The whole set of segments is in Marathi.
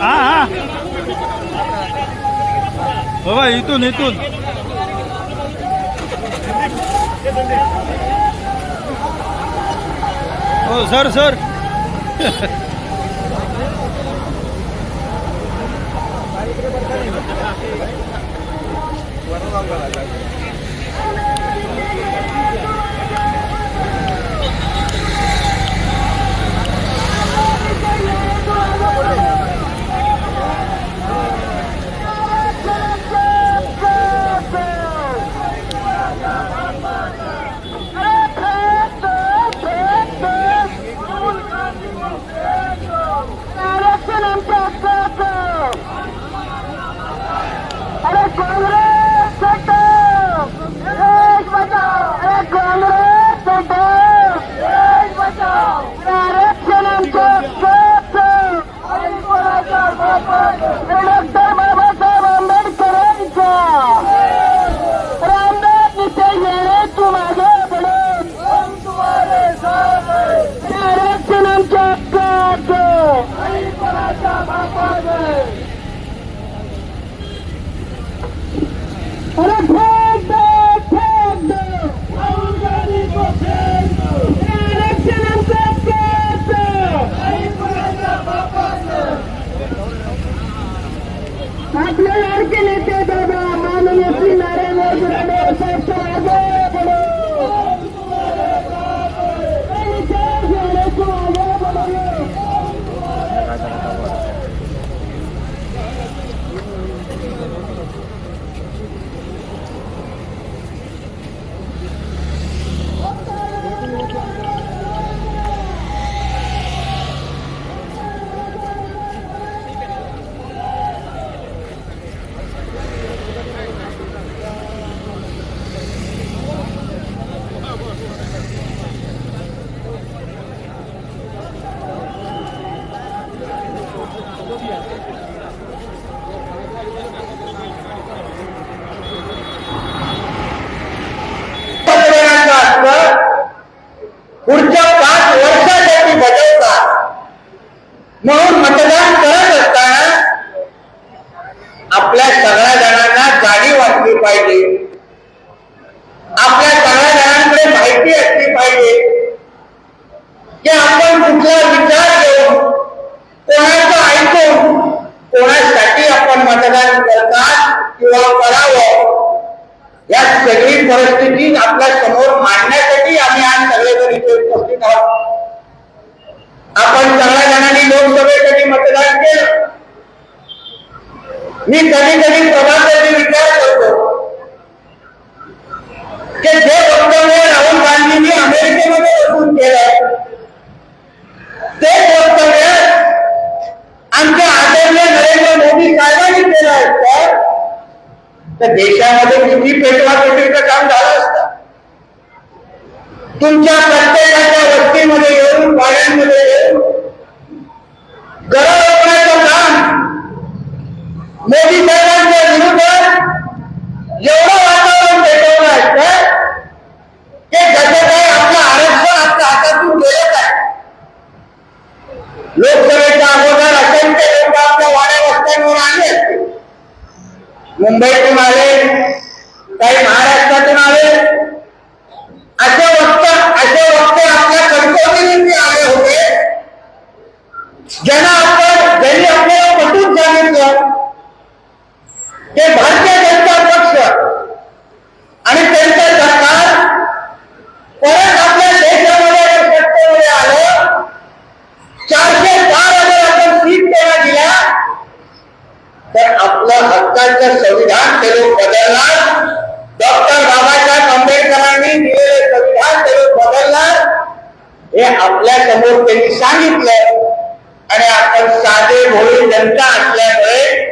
हा हा बाबा इथून इथून हो सर सर अरे मी कधी कधी प्रभाकरनी विचार करतो की जे वक्तव्य राहुल गांधींनी अमेरिकेमध्ये बसून केलं ते वक्तव्य आमच्या आदरणीय नरेंद्र मोदी साहेबांनी केलं असतं. तर देशामध्ये किती पेटवापेटीचं काम झालं असतं? तुमच्या प्रत्येकाच्या वस्तीमध्ये येऊन पाड्यांमध्ये मुंबईतून आणि आपण साधे भोळी जनता असल्यामुळे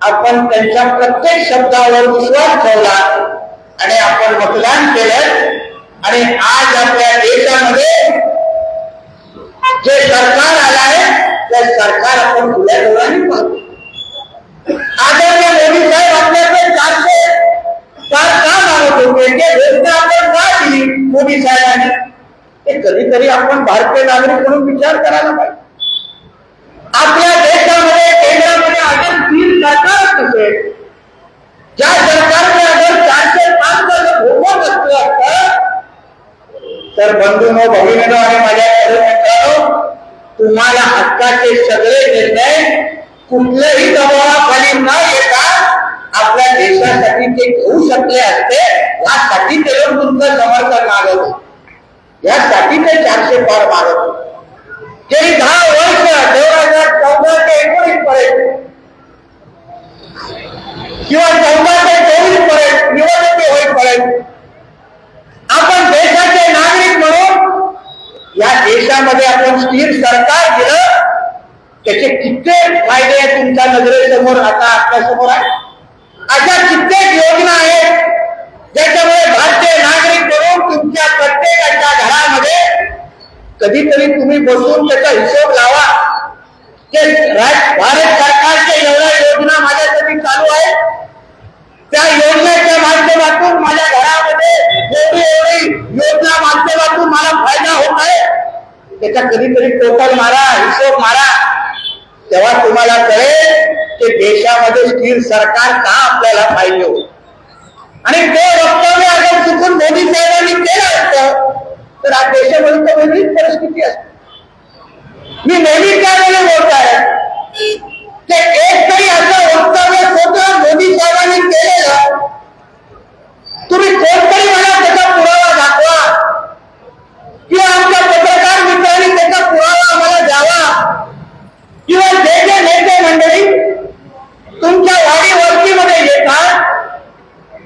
आपण त्यांच्या प्रत्येक शब्दावर विश्वास ठेवला आणि आपण मतदान केलं. आणि आज आपल्या देशामध्ये जे सरकार आलं आहे ते सरकार आपण खुल्या डोळ्यांनी पाहतो. आदरणीय मोदी साहेब आपल्याकडे चारशे चार का मागत होते. जे योजना आपण का दिली मोदी साहेबांनी? ते कधीतरी आपण भारतीय नागरिक म्हणून विचार करायला पाहिजे. आपल्या देशामध्ये केंद्रामध्ये अजून तीन सरकार नसेल ज्या सरकारने अगर चारशे पाच जर भोगवत असलं असतं तर बंधूनो भगिनीनो आणि माझ्या मित्रांनो तुम्हाला हक्काचे सगळे निर्णय कुठल्याही दबावाखाली न येता आपल्या देशासाठी ते घेऊ शकले असते यासाठी ते लोक तुमचं समर्थन मागत यासाठी ते चारशे पार मागत होते. गेली दहा वर्ष दोन हजार चौदा ते एकोणीस पर्यंत. किंवा चौदा ते चोवीसपर्यंत निवडणुकी होईपर्यंत. आपण देशाचे नागरिक म्हणून या देशामध्ये आपण स्थिर सरकार दिलं त्याचे कित्येक फायदे तुमच्या नजरेसमोर आता आपल्यासमोर आहे अशा कित्येक योजना आहेत ज्याच्यामुळे भारतीय कधीतरी तुम्ही बसून त्याचा हिशोब लावा. की भारत सरकारच्या एवढ्या योजना माझ्यासाठी चालू आहे त्या योजनेच्या माध्यमातून माझ्या घरामध्ये एवढी एवढी योजना माध्यमातून मला फायदा होत आहे. त्याचा कधीतरी टोटल मारा हिशोब मारा. तेव्हा तुम्हाला कळेल की देशामध्ये स्थिर सरकार का आपल्याला पाहिजे आणि ते वक्तव्य अगर चुकून मोदी साहेबांनी केलं असतं तर आज देशामध्ये तर वेगळीच परिस्थिती असते. मी नेहमी त्यावेळी बोलत आहे ते एक तरी असं वक्तव्य स्वतः मोदी साहेबांनी केलेलं तुम्ही कोणतरी मला त्याचा पुरावा दाखवा किंवा आमच्या पत्रकार मित्रांनी त्याचा पुरावा आम्हाला द्यावा किंवा जे जे नेते मंडळी तुमच्या वाडी वस्तीमध्ये येतात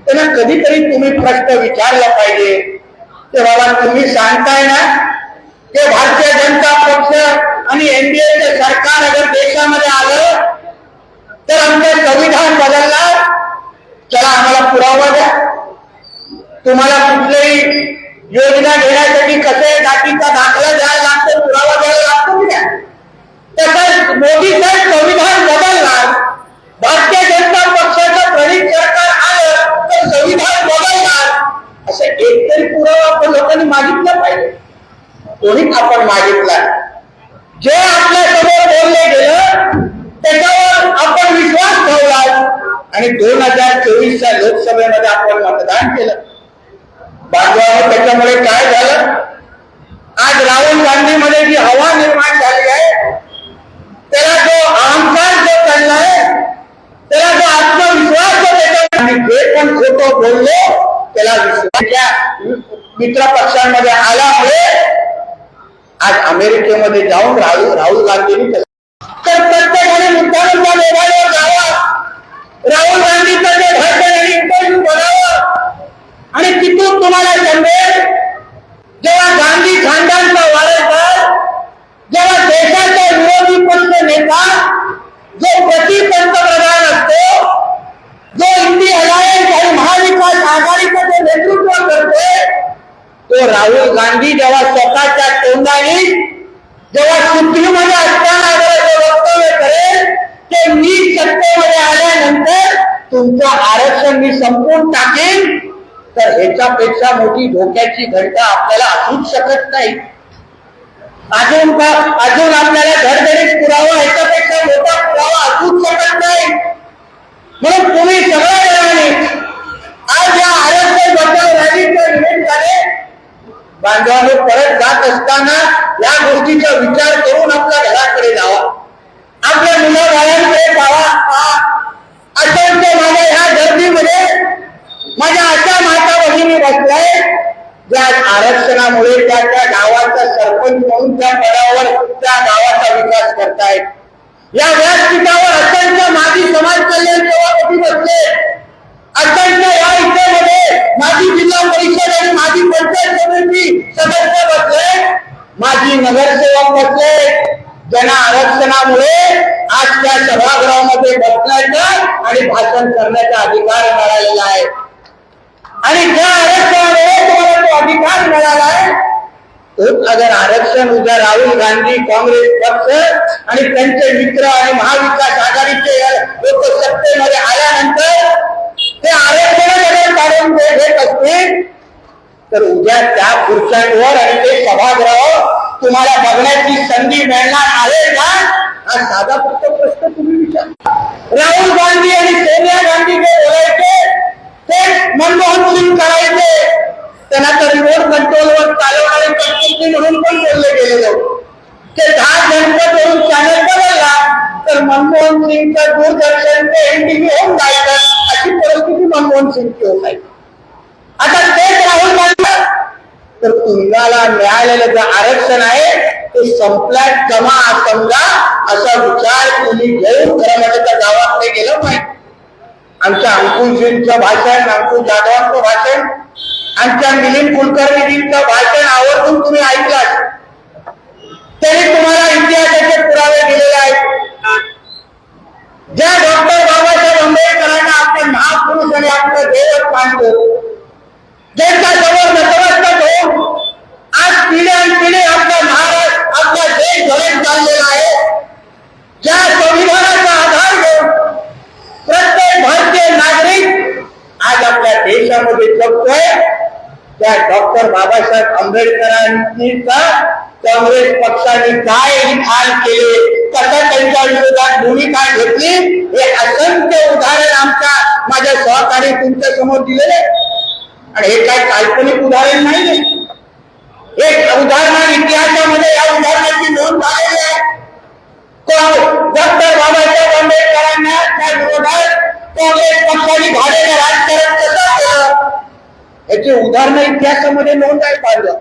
त्यांना कधीतरी तुम्ही प्रश्न विचारला पाहिजे ते बाबा तुम्ही सांगताय ना की भारतीय जनता पक्ष आणि एनडीएचे सरकार अगर देशामध्ये आलं तर आमचं संविधान बदलला चला आम्हाला पुरावा द्या. तुम्हाला कुठल्याही योजना घेण्यासाठी कसे जातीचा दाखला द्यायला लागतो पुरावा द्यायला लागतो की नाही तसंच मोदी साहेब संविधान बदलणार भारतीय जनता पक्षाचं प्रणित सरकार आलं तर संविधान बदलणार असं एकतरी पुरावा आपण लोकांनी मागितलं पाहिजे कोणीच आपण मागितला जे आपल्यासमोर बोलले गेलं त्याच्यावर आपण विश्वास ठेवला आणि दोन हजार चोवीसच्या लोकसभेमध्ये आपण मतदान केलं बांधवांनो त्याच्यामुळे काय झालं आज राहुल गांधीमध्ये जी हवा निर्माण झाली आहे त्याला जो अहंकार जो चाललाय त्याला जो आत्मविश्वास जो त्याच्या आणि जे पण खोटं बोललो त्याला विश्वासच्या मित्र पक्षांमध्ये आल्यामुळे आज अमेरिकेमध्ये जाऊन राहुल राहुल गांधींनी त्याला- तर प्रत्येकाने मुद्दामच्या मोबाईलवर जावा राहुल गांधीचं जे भाषण आणि इंटरव्ह्यू बनावा आणि तिथून तुम्हाला समजेल जेव्हा गांधी खानदानचा वारसदार जेव्हा देशाचा विरोधी पक्ष नेता जो प्रति पंतप्रधान असतो जो इंडी अलायन्स आणि महाविकास आघाडीचं जे नेतृत्व करतोय तो राहुल गांधी जेव्हा स्वतःच्या तोंडाने जेव्हा सुट्टीमध्ये असताना जर ते वक्तव्य करेल ते मी सत्तेमध्ये आल्यानंतर तुमचं आरक्षण मी संपवून टाकेन तर ह्याच्यापेक्षा धोक्याची घंटा आपल्याला असूच शकत नाही. अजून का अजून आपल्याला घरघरीत पुरावा ह्याच्यापेक्षा मोठा पुरावा असूच शकत नाही म्हणून तुम्ही सगळ्या जणांनी आज या आरक्षण बचाव रॅलीच्या निमित्ताने बांधवांनो परत जात असताना या गोष्टीचा विचार करून आपल्या घराकडे जावा आपल्या मुलाबाळांकडे जावा असंख्य माझ्या आरक्षणामुळे त्या त्या गावाचा सरपंच म्हणून त्या पदावर त्या गावाचा विकास करतायत. या व्यासपीठावर अत्यंत माजी समाज कल्याण सभापती बसले अत्यंत या इथेमध्ये माजी जिल्हा परिषद आणि माजी पंचायत समिती सदस्य बसले. माजी नगरसेवक बसले. जन आरक्षणामुळे आज त्या सभागृहामध्ये बसण्याचा आणि भाषण करण्याचा अधिकार मिळालेला आहे. आणि त्या आरक्षणामुळे तुम्हाला तो अधिकार मिळाला आहे अगर आरक्षण उद्या राहुल गांधी काँग्रेस पक्ष आणि त्यांचे मित्र आणि महाविकास आघाडीचे लोक सत्तेमध्ये आल्यानंतर ते आरक्षण काढून दे- असतील तर उद्या त्या खुर्च्यांवर आणि ते सभागृह तुम्हाला बघण्याची संधी मिळणार आहे का? हा साधा फक्त प्रश्न तुम्ही विचार. राहुल गांधी आणि सोनिया गांधी जे बोलायचे ते मनमोहन सिंग करायचे. त्यांना तर रिमोट कंट्रोलवर चालवणारे म्हणून पण बोलले गेलेले ते दहा जनपदवरून चॅनल बदलला तर मनमोहन सिंगचं ते एनटीव्ही होऊन जायचं. अशी परिस्थिती मनमोहन सिंगची होत आहे आता तेच राहुल गांधी. तर तुम्हाला मिळालेलं जे आरक्षण आहे ते संपला जमा समजा असा विचार तुम्ही घेऊन खरं म्हणजे त्या गावाकडे गेलं पाहिजे आमच्या अंकुशजींचं भाषण अंकुश जाधवांचं भाषण आमच्या मिलिंद कुलकर्णीजींचं भाषण आवर्जून तुम्ही ऐकलात. तरी तुम्हाला इतिहासाचे पुरावे दिलेले आहेत. ज्या डॉक्टर बाबासाहेब आंबेडकरांना आपले महापुरुष आणि आपलं देवच मानतो. ज्यांच्या समोर नतमस्तक होऊन आज पिढ्यान पिढी आपला महाराष्ट्र आपला देश घडत चाललेला आहे ज्या संविधानाचा आधार घेऊन प्रत्येक भारतीय नागरिक आज आपल्या देशामध्ये जगतोय त्या डॉक्टर बाबासाहेब आंबेडकरांची काँग्रेस पक्षाने काय हाल केले? कसं त्यांच्या विरोधात भूमिका घेतली? हे असंख्य उदाहरण आमच्या माझ्या सहकारी तुमच्यासमोर दिलेले आणि हे काय काल्पनिक उदाहरण नाही एक उदाहरण इतिहासामध्ये या उदाहरणाची नोंद झालेली आहे. डॉक्टर बाबासाहेब आंबेडकरांना त्या विरोधात काँग्रेस पक्षाने भाडेने राजकारण कसं याची उदाहरणं इतिहासामध्ये नोंद आहे पाहिलं?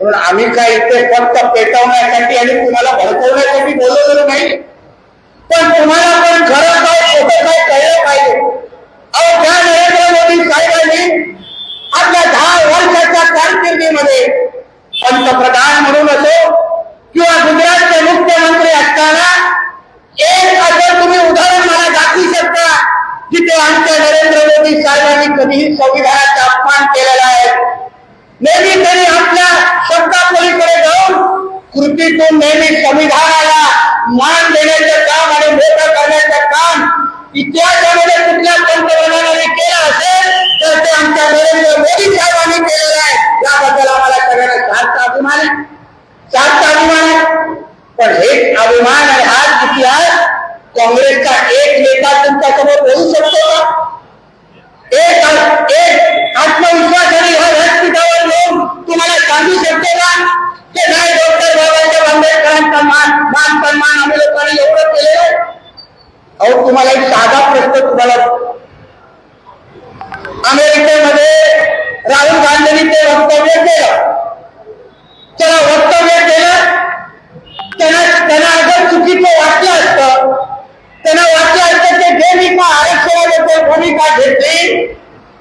म्हणून आम्ही काय इथे फक्त पेटवण्यासाठी आणि तुम्हाला भडकवण्यासाठी बोलवलेलं नाही. पण तुम्हाला पण खरं काय खोटं काय कळलं पाहिजे. अहो त्या नरेंद्र मोदी साहेबांनी आपल्या दहा वर्षाच्या कारकिर्दीमध्ये पंतप्रधान म्हणून असो किंवा गुजरातचे मुख्यमंत्री असताना एक असं तुम्ही उदाहरण मला दाखवू शकता जिथे आमच्या नरेंद्र मोदी साहेबांनी कधीही संविधानाचा अपमान केलेला आहे. नेहमी त्यांनी आपल्या शब्दापलीकडे जाऊन कृतीतून नेहमी संविधानाला मान देण्याचं काम आणि मोठं करण्याचं काम इतिहासामध्ये कुठल्या पंतप्रधानाने केलं असेल तर ते आमच्या नरेंद्र मोदी साहेबांनी केलेलं आहे. याबद्दल आम्हाला सगळ्यांना सार्थ अभिमान आहे. सार्थ अभिमान आहे. पण हेच अभिमान आहे. काँग्रेसचा एक नेता तुमच्यासमोर बोलू शकतो का? एक एक आत्मविश्वासाने ह्या व्यासपीठावर येऊन तुम्हाला सांगू शकतो का? ते नाही डॉक्टर बाबासाहेब आंबेडकरांचा मान मान सन्मान आम्ही लोकांनी एवढं केलेलं अहो तुम्हाला एक साधा प्रश्न तुम्हाला अमेरिकेमध्ये राहुल गांधींनी ते वक्तव्य केलं. त्याला वक्तव्य केलं. त्यांना त्यांना अगर चुकीचं वाटलं असतं त्यांना वाटलं असतं की जे मी का आरक्षणाबद्दल भूमिका घेतली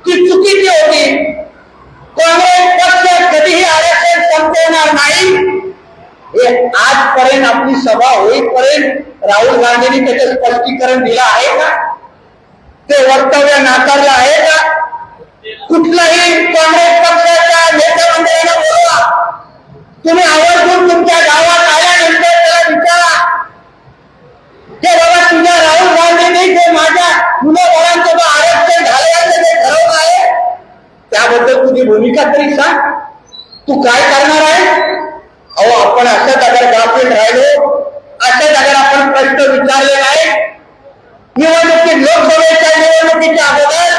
ती चुकीची होती काँग्रेस पक्ष कधीही आरक्षण संपवणार नाही हे आजपर्यंत आपली सभा होईपर्यंत राहुल गांधींनी त्याचं स्पष्टीकरण दिलं आहे का? ते वक्तव्य नाकारलं आहे का? कुठलाही काँग्रेस पक्षाच्या नेत्या नेत्यामंडळीला बोलवा. तुम्ही आवर्जून तुमच्या गावात आल्यानंतर त्याला विचारा. हे बाबा तुझ्या राहुल गांधींनी जे माझ्या मुलाबाळांचं जो आरक्षण घालवायचं जे ठरवलं आहे त्याबद्दल तुझी भूमिका तरी सांग. तू काय करणार आहे अहो आपण अशा अगर गाफील राहिलो. प्रश्न विचारले नाही निवडणुकीत लोकसभेच्या निवडणुकीच्या अगोदर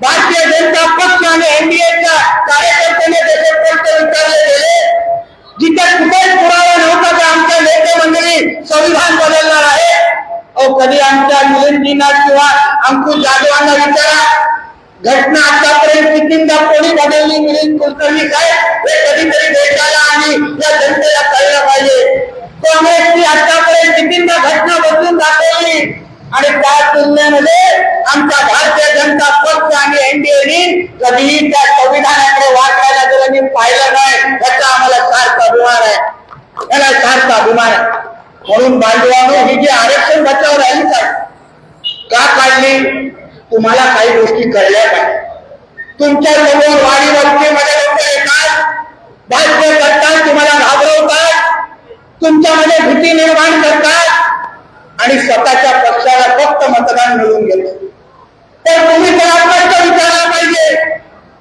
भारतीय जनता पक्ष आणि एनडीएच्या कार्यकर्त्यांनी त्याचे प्रश्न विचारले गेले. जिथे कुठेच पुरावा नव्हता की आमच्या नेते मंडळी संविधान बदलणार आहे अहो कधी आमच्या मिलिंदजींना किंवा अंकुश जाधवांना विचारा. घटना आतापर्यंत कितींदा कोणी बदलली मिलिंद कुलकर्णी काय हे कधीतरी देशाला आणि या जनतेला कळलं पाहिजे. काँग्रेसची आतापर्यंत कितींदा घटना बदलून दाखवली? आणि त्या तुलनेमध्ये आमचा भारतीय जनता पक्ष आणि एनडीएने कधीही त्या संविधानाकडे वाटायला गेलं मी पाहिलं नाही. याचा आम्हाला सारखा अभिमान आहे. याला सारखा अभिमान आहे. म्हणून बांधवांनो ही जी आरक्षण बचाव राहिली काढ- का काढली? तुम्हाला काही गोष्टी कळल्या पाहिजे तुमच्यासमोर वाडीवरचे मध्ये लोक येतात भाष्य करतात तुम्हाला घाबरवतात तुमच्यामध्ये भीती निर्माण करतात. आणि स्वतःच्या पक्षाला फक्त मतदान मिळवून घेतो तर तुम्ही तर आत्महत्या विचारला पाहिजे.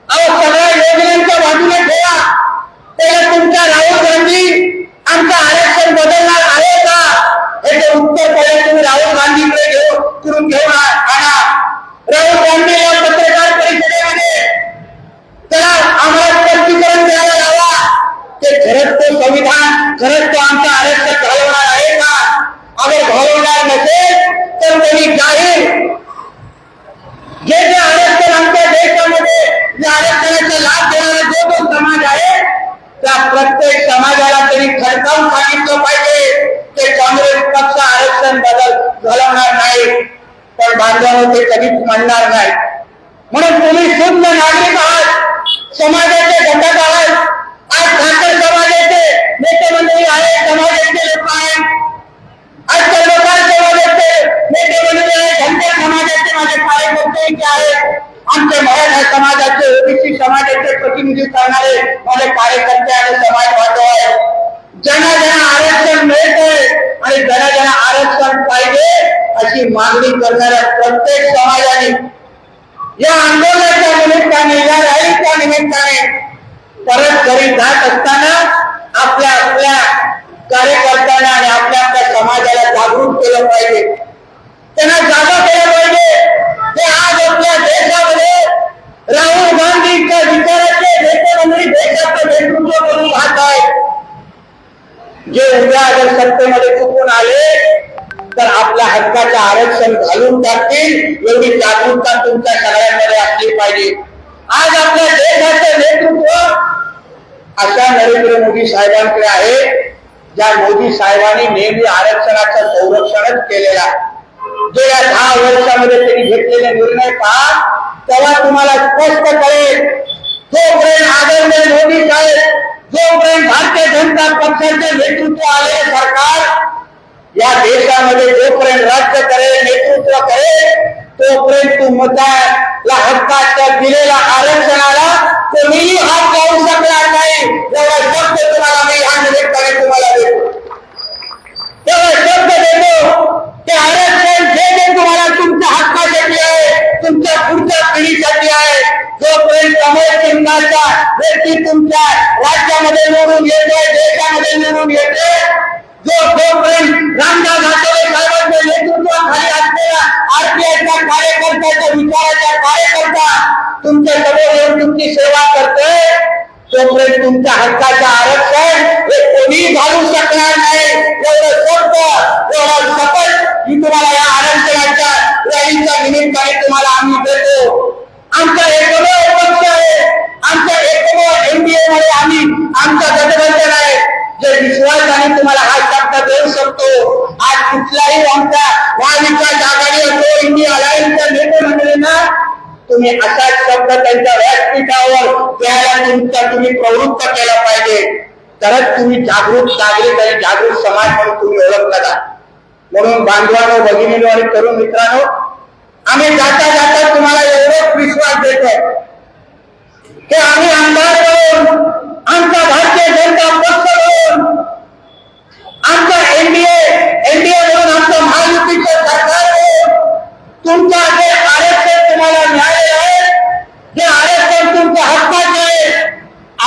अहो सगळ्या योजनांच्या बाजूने ठेवा. त्याला तुमच्या राहुल गांधी आमचं आरक्षण बदलणार आहे का याचे उत्तर पहिले तुम्ही राहुल गांधीकडे घेऊ करून घेऊन आ- आणा राहुल गांधी या पत्रकार परिषदेमध्ये त्याला आम्हाला स्पष्टीकरण द्यायला लावा ते खरंच तो संविधान खरंच तो आमचं आरक्षण घालवणार आहे का? अगर घालवणार नसेल तर त्यांनी जाहीर. जे जे आरक्षण आमच्या देशामध्ये जे आरक्षणाचा लाभ देणारा जो जो समाज आहे त्या प्रत्येक समाजाला त्यांनी खडकावून सांगितलं पाहिजे ते काँग्रेस पक्ष आरक्षण बदल घालवणार नाही. पण बांधवांना ते कधीच म्हणणार नाही. आमचे मराठा समाजाचे ओबीसी समाजाचे प्रतिनिधी करणारे माझे कार्यकर्ते आणि समाज बांधव आहेत. ज्यांना ज्यांना आरक्षण मिळतंय आणि ज्यांना ज्यांना आरक्षण पाहिजे अशी मागणी करणाऱ्या प्रत्येक समाजाने या आंदोलनाच्या निमित्ताने या रॅलीच्या निमित्ताने परत घरी जात असताना आपल्या आपल्या कार्यकर्त्यांना आणि आपल्या आपल्या समाजाला जागृत केलं पाहिजे. त्यांना जागा द्यायला पाहिजे. ते आज आपल्या देशामध्ये राहुल गांधीच्या विचाराचे नेते देशाचं नेतृत्व करून राहत आहेत. जे उद्या जर सत्तेमध्ये चुकून आले तर आपल्या हक्काचं आरक्षण घालून टाकतील. एवढी जागरूकता तुमच्या सगळ्यांमध्ये असली पाहिजे. आज आपल्या देशाचं नेतृत्व अशा नरेंद्र मोदी साहेबांकडे आहे ज्या मोदी साहेबांनी नेहमी आरक्षणाचं संरक्षणच केलेलं आहे. गेल्या दहा वर्षामध्ये त्यांनी घेतलेले निर्णय पहा तेव्हा तुम्हाला स्पष्ट कळेल. जोपर्यंत आदरणीय मोदी साहेब जोपर्यंत भारतीय जनता पक्षाचे नेतृत्व आलेले सरकार या देशामध्ये जोपर्यंत राज्य करेल नेतृत्व करेल तोपर्यंत तू मतदाला हक्काच्या दिलेल्या आरक्षणाला कोणीही हात लावू शकणार नाही. एवढा शब्द तुम्हाला मी या निमित्ताने तुम्हाला देतो. तेव्हा शब्द देतो व्यक्ती तुमच्या राज्यामध्ये निवडून येते देशामध्ये निवडून येते जो जोपर्यंत रामदास आठवले साहेबांच्या नेतृत्वाखाली असलेला आरपीआयचा कार्यकर्त्याच्या विचाराचा कार्यकर्ता तुमच्यासमोर येऊन तुमची सेवा करतोय तोपर्यंत तुमच्या हक्काचं आरक्षण हे कोणी घालू शकणार नाही. एवढं शब्द एवढं शपथ मी तुम्हाला या आरक्षणाच्या रॅलीच्या निमित्ताने तुम्हाला आम्ही देतो. आमचा एकमेव पक्ष आहे. आमच्या एकमेव एनडीए मध्ये आम्ही आमचा गठबंधन आहे जे विश्वासाने तुम्हाला हा शब्द देऊ शकतो. आज कुठलाही आमचा महाविकास आघाडी असो इंडिया अलायन्सच्या नेते तुम्ही असा शब्द त्यांच्या व्यासपीठावर द्यायला तुमचा तुम्ही प्रवृत्त केला पाहिजे. तरच तुम्ही जागृत नागरिक आणि जागृत समाज म्हणून तुम्ही ओळखला जा. म्हणून बांधवानो भगिनीनो आणि तरुण मित्रांनो आम्ही जाता जाता तुम्हाला एवढंच विश्वास देतो की आम्ही आमदार म्हणून आमचा भारतीय जनता पक्ष म्हणून आमचा एनडीए एनडीए म्हणून आमचं महायुतीचं सरकार म्हणून तुमचा जे आरक्षण तुम्हाला मिळालेलं आहे जे आरक्षण तुमच्या हक्काचे आहे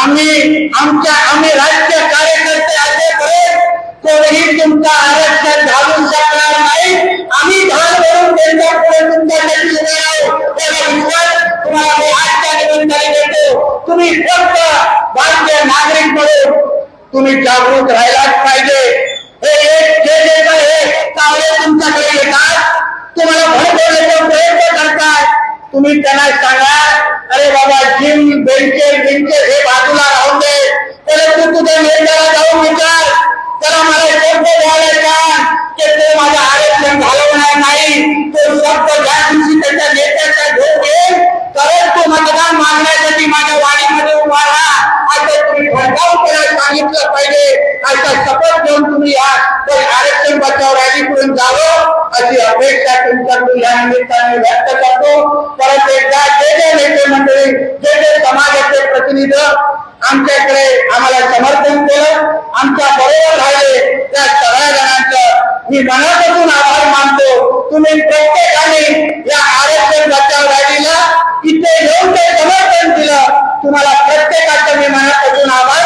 आम्ही आमच्या आम्ही राजकीय कार्यकर्ते असेपर्यंत कोणीही तुमचा आरक्षण घालून शकणार नाही. आम्ही धान भरून त्यांच्या पुढे तुमच्यासाठी त्याला विश्वास तुम्हाला मी तुम्ही फक्त भारतीय नागरिक म्हणून तुम्ही जागरूक राहायलाच पाहिजे. हे एक जे जे हे कावळे तुमच्याकडे येतात. तुम्हाला भडकवण्याचा प्रयत्न करतात. तुम्ही त्यांना सांगा अरे बाबा जिम बेंचेस बेंचेस हे बाजूला राहून दे. त्याला तू तुझ्या नेत्याला जाऊन विचार. त्याला मला शब्द द्यायला का? की ते माझं आरक्षण घालवणार नाही. तो शब्द ज्या दिवशी त्याच्या नेत्याचा घेऊन येईल तरच तो मतदान मागण्यासाठी माझ्या वाडीमध्ये उभा राहा. असं तुम्ही ठणकावून करायला सांगितलं पाहिजे. असा घेऊन तुम्ही या. तर आरक्षण बचाव रॅलीकडून जावं. अशी अपेक्षा तुमच्याकडून या निमित्ताने व्यक्त करतो. परत एकदा जे जे नेते मंडळी जे जे समाजाचे प्रतिनिधी आमच्याकडे आम्हाला समर्थन केलं आमच्या बरोबर राहिले त्या सगळ्या जणांचं मी मनापासून आभार मानतो. तुम्ही प्रत्येकाने या आरक्षण बचाव रॅलीला इथे येऊन ते समर्थन दिलं. तुम्हाला प्रत्येकाचं मी मनापासून आभार